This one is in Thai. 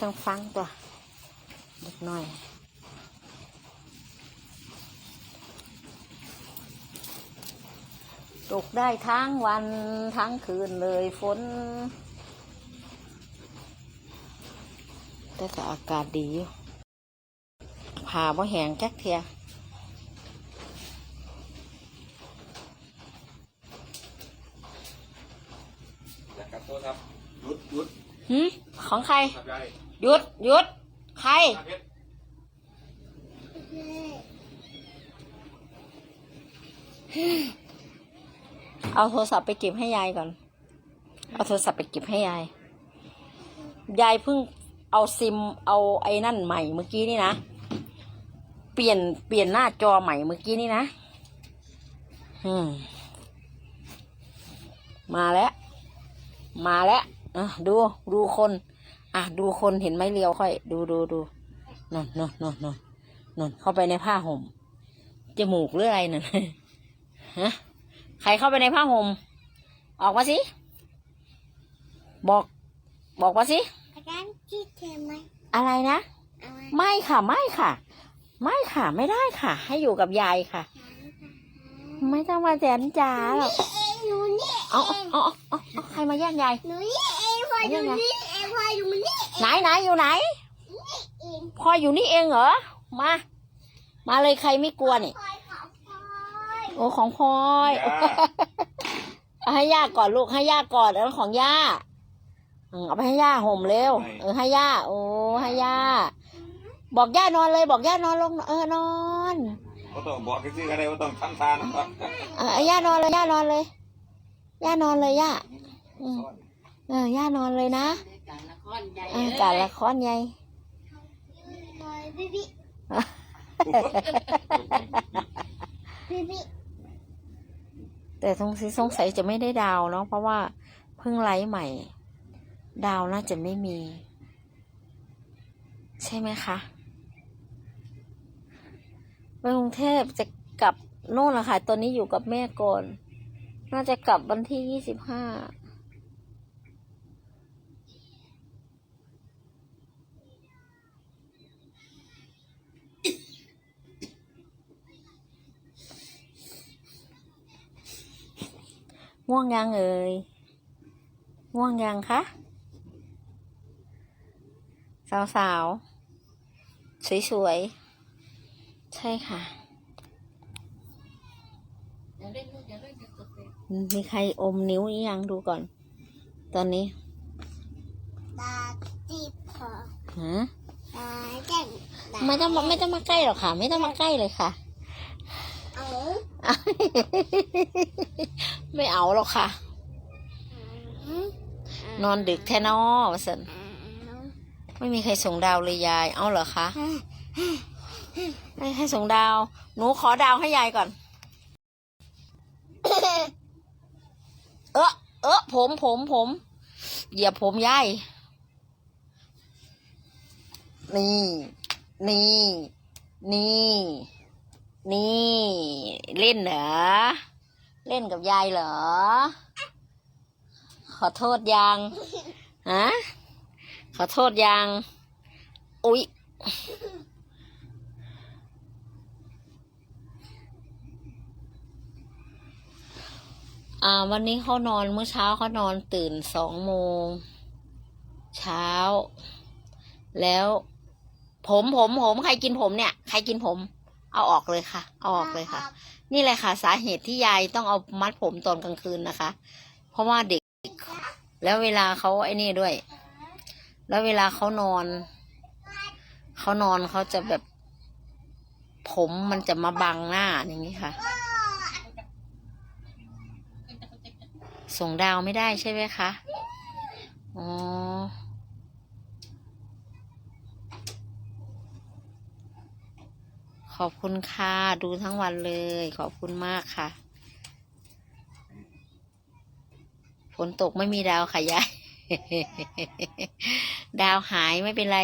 ต้องฟังตัวเล็กน้อยตกได้ทั้งวันทั้งคืนเลยฝน แต่ก็อากาศดีผ่าบ่แหงจักเทียอยากกับตัวครับหยุดหยุด หืมของใครครับยายหยุดหยุด ใครครับเพชรเอาโทรศัพท์ไปเก็บให้ยายก่อน เอาโทรศัพท์ไปเก็บให้ยาย ยายเพิ่งเอาซิมเอาไอ้นั่นใหม่เมื่อกี้นี่นะ เปลี่ยนเปลี่ยนหน้าจอใหม่เมื่อกี้นี่นะ อืม มาแล้ว มาแล้ว อะดูดูคน อะดูคนเห็นไหมเลียวค่อย ดูดูดูนนนนนนนนเข้าไปในผ้าห่มจมูกหรืออะไรนั่นฮะใครเข้าไปในผ้าห่มออกมาสิ บอก บอกมาสิอาจารย์ที่เธอไหมอะไรนะเอาไว้ไม่ค่ะไม่ค่ะ ไม่ค่ะไม่ได้ค่ะ ให้อยู่กับยายค่ะ ไม่ต้องมาแจนจ๋าหรอกเองหนูนี่เอาเอาเอาเอาเอาใครมาแย่งยายหนูนี่เองพออยู่นี่เองพออยู่นี่ไหนไหนอยู่ไหนเองพออยู่นี่เองเหรอ มา มาเลยใครไม่กลัวนี่คอยขอคอยโอ้ของพลอยย่าเอาให้ย่าก่อนลูกให้ย่าก่อนแล้วของย่าอืมเอาไปให้ย่าห่มเร็วเออให้ย่าโอ้ให้ย่าบอกย่านอนเลย บอกย่านอนลงเออนอนก็ต้องบอกซื้อๆกันเลยว่าต้องทำทานนะครับเอออย่านอนเลยย่านอนเลยย่านอนเลยย่าอืม เออย่านอนเลยนะเออการละครใหญ่คอยบิบิบิบิแต่สงสัยสงสัยจะไม่ได้ดาวเนาะเพราะว่าเพิ่งไลฟ์ใหม่ ดาวน่าจะไม่มี ใช่ไหมคะไปกรุงเทพจะกลับโน่นละค่ะตอนนี้อยู่กับแม่ก่อน น่าจะกลับวันที่ยี่สิบห้า ง่วงยังเอ่ย ง่วงยังคะ สาวๆสวยๆใช่ค่ะ มีใครอมนิ้วอีกยังดูก่อน ตอนนี้ตาจีบคอฮะตาแจ้งตาไม่ต้องมาไม่ต้องมาใกล้หรอกค่ะ ไม่ต้องมาใกล้เลยค่ะเอา ไม่เอาหรอกค่ะ นอนดึกแท้นอวสันไม่มีใครส่งดาวเลยยาย เอาเหรอคะไม่ให้ส่งดาว หนูขอดาวให้ยายก่อน เออเออผมผมผมเหยียบผมยาย นี่ นี่ นี่ นี่ เล่นเหรอ เล่นกับยายเหรอ ขอโทษยังฮะขอโทษยัง อุ๊ยอ่า วันนี้เขานอนเมื่อเช้าเขานอนตื่นสองโมง เช้า แล้ว ผมผมผมใครกินผมเนี่ย ใครกินผม เอาออกเลยค่ะเอาออกเลยค่ะ นี่แหละค่ะ สาเหตุที่ยายต้องเอามัดผมตอนกลางคืนนะคะ เพราะว่าเด็ก แล้วเวลาเขาไอ้นี่ด้วย แล้วเวลาเขานอนเขานอนเขาจะแบบ ผมมันจะมาบังหน้าอย่างนี้ค่ะ ส่งดาวไม่ได้ใช่ไหมคะอ๋อ ขอบคุณค่ะ ดูทั้งวันเลย ขอบคุณมากค่ะ ฝนตกไม่มีดาวค่ะยาย ดาวหายไม่เป็นไร